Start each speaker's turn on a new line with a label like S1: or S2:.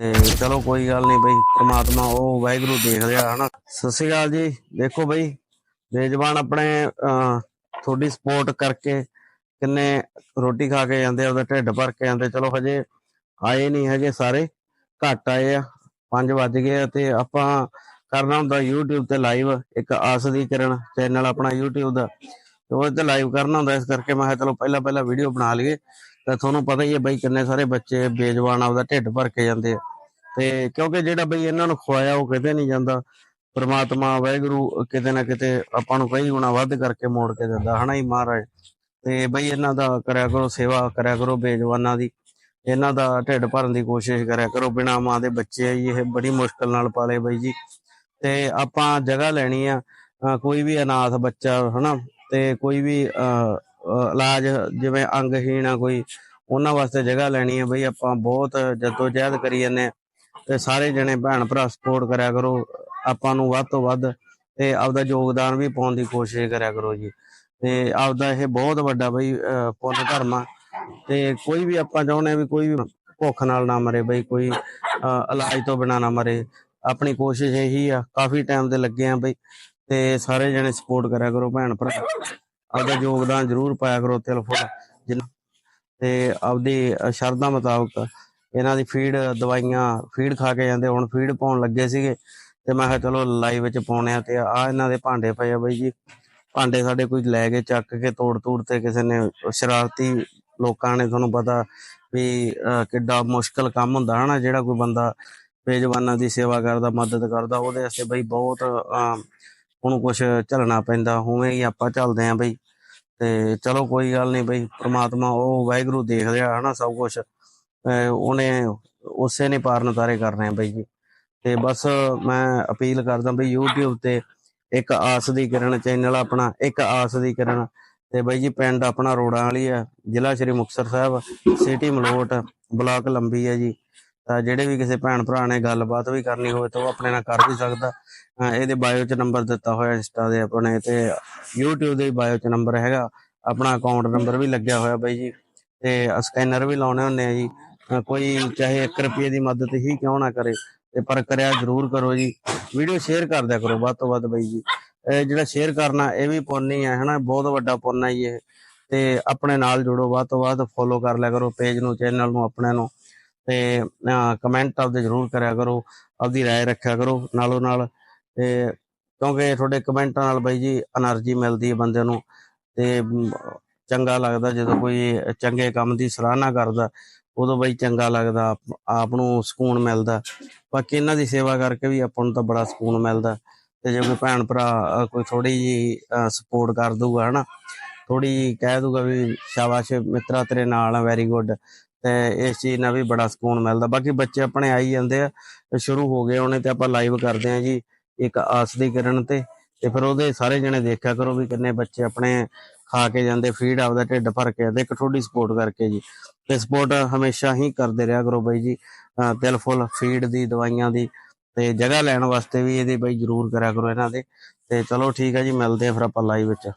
S1: ਤੇ ਚਲੋ ਕੋਈ ਗੱਲ ਨਹੀਂ ਬਈ, ਪ੍ਰਮਾਤਮਾ ਉਹ ਵਾਹਿਗੁਰੂ ਦੇਖ ਰਿਹਾ ਹਨਾ। ਸਤਿ ਸ਼੍ਰੀ ਅਕਾਲ ਜੀ। ਦੇਖੋ ਬਈ ਬੇਜਵਾਨ ਆਪਣੇ ਤੁਹਾਡੀ ਸਪੋਰਟ ਕਰਕੇ ਕਿੰਨੇ ਰੋਟੀ ਖਾ ਕੇ ਜਾਂਦੇ ਆ, ਉਹਦਾ ਢਿੱਡ ਭਰ ਕੇ ਜਾਂਦੇ। ਚਲੋ ਹਜੇ ਆਏ ਨਹੀਂ ਹੈਗੇ ਸਾਰੇ, ਘੱਟ ਆਏ ਆ 5 ਵੱਜ ਗਏ ਆ ਤੇ ਆਪਾਂ ਕਰਨਾ ਹੁੰਦਾ YouTube ਤੇ ਲਾਈਵ ਇੱਕ ਆਸ ਦੀ ਕਿਰਨ ਚੈਨਲ ਆਪਣਾ YouTube ਦਾ। ਤੇ ਉਹ ਤੇ ਲਾਈਵ ਕਰਨਾ ਹੁੰਦਾ, ਇਸ ਕਰਕੇ ਮੈਂ ਕਿਹਾ ਚਲੋ ਪਹਿਲਾਂ ਪਹਿਲਾਂ ਵੀਡੀਓ ਬਣਾ ਲਈਏ। ਤਾਂ ਤੁਹਾਨੂੰ ਪਤਾ ਹੀ ਹੈ ਬਈ ਕਿੰਨੇ ਸਾਰੇ ਬੱਚੇ ਬੇਜਵਾਨ ਆਪਦਾ ਢਿੱਡ ਭਰ ਕੇ ਜਾਂਦੇ ਆ। ਤੇ ਕਿਉਂਕਿ ਜਿਹੜਾ ਬਈ ਇਹਨਾਂ ਨੂੰ ਖਵਾਇਆ ਉਹ ਕਿਤੇ ਨਹੀਂ ਜਾਂਦਾ ਪ੍ਰਮਾਤਮਾ ਵਾਹਿਗੁਰੂ ਕਿਤੇ ਨਾ ਕਿਤੇ ਆਪਾਂ ਨੂੰ ਕਈ ਗੁਣਾ ਵੱਧ ਕਰਕੇ ਮੋੜ ਕੇ ਦਿੰਦਾ ਹਨਾ ਹੀ ਮਹਾਰਾਜ? ਤੇ ਬਈ ਇਹਨਾਂ ਦਾ ਕਰਿਆ ਕਰੋ ਸੇਵਾ ਕਰਿਆ ਕਰੋ ਬੇਜਵਾਨਾਂ ਦੀ ਇਹਨਾਂ ਦਾ ਢਿੱਡ ਭਰਨ ਦੀ ਕੋਸ਼ਿਸ਼ ਕਰਿਆ ਕਰੋ ਬਿਨਾ ਮਾਂ ਦੇ ਬੱਚੇ ਆ ਇਹ ਬੜੀ ਮੁਸ਼ਕਲ ਨਾਲ ਪਾਲੇ ਬਈ ਜੀ। ਤੇ ਆਪਾਂ ਜਗ੍ਹਾ ਲੈਣੀ ਆ ਕੋਈ ਵੀ ਅਨਾਥ ਬੱਚਾ ਹਨਾ? ਤੇ ਕੋਈ ਵੀ ਅਹ, ਇਲਾਜ ਜਿਵੇਂ ਅੰਗਹੀਣ ਆ ਕੋਈ ਉਹਨਾਂ ਵਾਸਤੇ ਜਗ੍ਹਾ ਲੈਣੀ ਹੈ ਬਈ ਆਪਾਂ ਬਹੁਤ ਜਦੋਜਹਿਦ ਕਰੀ ਜਾਂਦੇ ਹਾਂ ਤੇ ਸਾਰੇ ਜਣੇ ਭੈਣ ਭਰਾ ਸਪੋਰਟ ਕਰਿਆ ਕਰੋ। ਆਪਾਂ ਨੂੰ ਵੱਧ ਤੋਂ ਵੱਧ ਤੇ ਆਪਦਾ ਯੋਗਦਾਨ ਵੀ ਪਾਉਣ ਦੀ ਕੋਸ਼ਿਸ਼ ਕਰਿਆ ਕਰੋ ਜੀ। ਤੇ ਆਪਦਾ ਇਹ ਬਹੁਤ ਵੱਡਾ ਬਈ ਪੁੰਨ ਧਰਮ ਆ। ਤੇ ਕੋਈ ਵੀ ਆਪਾਂ ਚਾਹੁੰਦੇ ਵੀ ਕੋਈ ਵੀ ਭੁੱਖ ਨਾਲ ਨਾ ਮਰੇ ਬਈ, ਕੋਈ ਇਲਾਜ ਤੋਂ ਬਿਨਾ ਨਾ ਮਰੇ। ਆਪਣੀ ਕੋਸ਼ਿਸ਼ ਇਹੀ ਆ, ਕਾਫੀ ਟਾਈਮ ਦੇ ਲੱਗੇ ਆ ਬਈ। ਤੇ ਸਾਰੇ ਜਣੇ ਸਪੋਰਟ ਕਰਿਆ ਕਰੋ ਭੈਣ ਭਰਾ। ਆਪਦਾ ਯੋਗਦਾਨ ਜ਼ਰੂਰ ਪਾਇਆ ਕਰੋ ਤਿਲ ਫੁੱਲ। ਜਿੰਨਾ ਤੇ ਆਪਦੀ ਸ਼ਰਧਾ ਮੁਤਾਬਕ ਇਹਨਾਂ ਦੀ ਫੀਡ ਦਵਾਈਆਂ ਫੀਡ ਖਾ ਕੇ ਜਾਂਦੇ ਹੁਣ ਫੀਡ ਪਾਉਣ ਲੱਗੇ ਸੀਗੇ ਤੇ ਮੈਂ ਕਿਹਾ ਚਲੋ ਲਾਈਵ ਵਿੱਚ ਪਾਉਣੇ ਆ ਤੇ ਆ ਇਹਨਾਂ ਦੇ ਭਾਂਡੇ ਪਏ ਆ ਬਈ ਜੀ। ਭਾਂਡੇ ਸਾਡੇ ਕੋਈ ਲੈ ਕੇ ਚੱਕ ਕੇ ਤੋੜ ਤੋੜ ਤੇ ਕਿਸੇ ਨੇ ਸ਼ਰਾਰਤੀ ਲੋਕਾਂ ਨੇ ਤੁਹਾਨੂੰ ਪਤਾ ਵੀ ਅਹ, ਕਿੱਡਾ ਮੁਸ਼ਕਲ ਕੰਮ ਹੁੰਦਾ ਹਨਾ ਜਿਹੜਾ ਕੋਈ ਬੰਦਾ ਬੇਜਵਾਨਾਂ ਦੀ ਸੇਵਾ ਕਰਦਾ ਮਦਦ ਕਰਦਾ ਉਹਦੇ ਵਾਸਤੇ ਬਈ ਬਹੁਤ ਅਹ, ਉਹਨੂੰ ਕੁਝ ਝੱਲਣਾ ਪੈਂਦਾ ਉਵੇਂ ਹੀ ਆਪਾਂ ਚੱਲਦੇ ਆਂ ਬਈ। ਤੇ ਚਲੋ ਕੋਈ ਗੱਲ ਨਹੀਂ ਬਈ ਪ੍ਰਮਾਤਮਾ ਉਹ ਵਾਹਿਗੁਰੂ ਦੇਖ ਰਿਹਾ ਹਨਾ ਸਭ ਕੁਝ ਉਹਨੇ ਉਸੇ ਨੇ ਪਾਰ ਨਤਾਰੇ ਕਰਨੇ ਆ ਬਈ ਜੀ। ਤੇ ਬਸ ਮੈਂ ਅਪੀਲ ਕਰਦਾ ਬਈ YouTube ਤੇ ਇੱਕ ਆਸ ਦੀ ਕਿਰਨ ਚੈਨਲ ਆਪਣਾ, ਇੱਕ ਆਸ ਦੀ ਕਿਰਨ। ਤੇ ਬਈ ਜੀ ਪਿੰਡ ਆਪਣਾ ਰੋੜਾਂ ਵਾਲੀ ਆ, ਜ਼ਿਲ੍ਹਾ ਸ਼੍ਰੀ ਮੁਕਤਸਰ ਸਾਹਿਬ ਸਿਟੀ ਮਲੋਟ, ਬਲਾਕ ਲੰਬੀ ਹੈ ਜੀ। ਤਾਂ ਜਿਹੜੇ ਵੀ ਕਿਸੇ ਭੈਣ ਭਰਾ ਨੇ ਗੱਲਬਾਤ ਵੀ ਕਰਨੀ ਹੋਵੇ ਤਾਂ ਉਹ ਆਪਣੇ ਨਾਲ ਕਰ ਵੀ ਸਕਦਾ। ਇਹਦੇ ਬਾਇਓ 'ਚ ਨੰਬਰ ਦਿੱਤਾ ਹੋਇਆ ਇੰਸਟਾ ਦੇ ਆਪਣੇ ਤੇ, YouTube ਦੇ ਬਾਇਓ 'ਚ ਨੰਬਰ ਹੈਗਾ। ਆਪਣਾ ਅਕਾਊਂਟ ਨੰਬਰ ਵੀ ਲੱਗਿਆ ਹੋਇਆ ਬਾਈ ਜੀ। ਤੇ ਸਕੈਨਰ ਵੀ ਲਾਉਣੇ ਹੁੰਦੇ ਆ ਜੀ। ਕੋਈ ਚਾਹੇ ਇੱਕ ਰੁਪਏ ਦੀ ਮਦਦ ਹੀ ਕਿਉਂ ਨਾ ਕਰੇ, ਤੇ ਪਰ ਕਰਿਆ ਜ਼ਰੂਰ ਕਰੋ ਜੀ। ਵੀਡੀਓ ਸ਼ੇਅਰ ਕਰ ਦਿਆ ਕਰੋ ਵੱਧ ਤੋਂ ਵੱਧ ਬਈ ਜੀ। ਜਿਹੜਾ ਸ਼ੇਅਰ ਕਰਨਾ, ਇਹ ਵੀ ਪੁੰਨ ਹੀ ਹੈ ਹਨਾ? ਬਹੁਤ ਵੱਡਾ ਪੁੰਨ ਹੈ ਇਹ। ਤੇ ਆਪਣੇ ਨਾਲ ਜੁੜੋ, ਵੱਧ ਤੋਂ ਵੱਧ ਫੋਲੋ ਕਰ ਲਿਆ ਕਰੋ ਪੇਜ ਨੂੰ ਚੈਨਲ ਨੂੰ, ਆਪਣੇ ਨੂੰ। ਤੇ ਕਮੈਂਟ ਆਪਦੇ ਜ਼ਰੂਰ ਕਰਿਆ ਕਰੋ, ਆਪਦੀ رائے ਰੱਖਿਆ ਕਰੋ, ਨਾਲੋਂ ਨਾਲ। ਤੇ ਕਿਉਂਕਿ ਤੁਹਾਡੇ ਕਮੈਂਟਾਂ ਨਾਲ ਬਾਈ ਜੀ એનર્ਜੀ ਮਿਲਦੀ ਹੈ ਬੰਦੇ ਨੂੰ। ਤੇ ਚੰਗਾ ਲੱਗਦਾ ਜਦੋਂ ਕੋਈ ਚੰਗੇ ਕੰਮ ਦੀ ਸਰਾਹਨਾ ਕਰਦਾ। ਉਦੋਂ ਬਈ ਚੰਗਾ ਲੱਗਦਾ, ਆਪ- ਨੂੰ ਸਕੂਨ ਮਿਲਦਾ। ਬਾਕੀ ਇਹਨਾਂ ਦੀ ਸੇਵਾ ਕਰਕੇ ਵੀ ਆਪਾਂ ਨੂੰ ਤਾਂ ਬੜਾ ਸਕੂਨ ਮਿਲਦਾ। ਤੇ ਜੇ ਕੋਈ ਭੈਣ ਭਰਾ ਕੋਈ ਥੋੜੀ ਜੀ ਸਪੋਰਟ ਕਰ ਦੂਗਾ ਹਨਾ। ਥੋੜੀ ਕਹਿ ਦੂਗਾ ਵੀ ਸ਼ਾਬਾਸ਼ ਮਿੱਤਰਾ, ਤੇਰੇ ਨਾਲ ਆ ਵੈਰੀ ਗੁੱਡ ਤੇ ਇਸ ਚੀਜ਼ ਨਾਲ ਵੀ ਬੜਾ ਸਕੂਨ ਮਿਲਦਾ। ਬਾਕੀ ਬੱਚੇ ਆਪਣੇ ਆਈ ਜਾਂਦੇ ਆ ਸ਼ੁਰੂ ਹੋ ਗਏ ਉਹਨੇ ਤੇ ਆਪਾਂ ਲਾਈਵ ਕਰਦੇ ਆ ਜੀ, ਇੱਕ ਆਸ ਦੀ ਕਿਰਨ ਤੇ। ਤੇ ਫਿਰ ਉਹਦੇ ਸਾਰੇ ਜਣੇ ਦੇਖਿਆ ਕਰੋ ਵੀ ਕਿੰਨੇ ਬੱਚੇ ਆਪਣੇ ਖਾ ਕੇ ਜਾਂਦੇ ਫੀਡ ਆਪਦਾ ਢਿੱਡ ਭਰ ਕੇ ਜਾਂਦੇ, ਇੱਕ ਸਪੋਰਟ ਕਰਕੇ ਜੀ। ਤੇ ਸਪੋਰਟ ਹਮੇਸ਼ਾ ਹੀ ਕਰਦੇ ਰਿਹਾ ਕਰੋ ਬਾਈ ਜੀ। ਤਿਲ ਫੁੱਲ ਫੀਡ ਦੀ, ਦਵਾਈਆਂ ਦੀ, ਤੇ ਜਗ੍ਹਾ ਲੈਣ ਵਾਸਤੇ ਵੀ ਇਹਦੇ ਬਾਈ ਜਰੂਰ ਕਰਿਆ ਕਰੋ ਇਹਨਾਂ ਦੇ। ਤੇ ਚਲੋ ਠੀਕ ਹੈ ਜੀ, ਮਿਲਦੇ ਆ ਫਿਰ ਆਪਾਂ ਲਾਈਵ ਵਿੱਚ।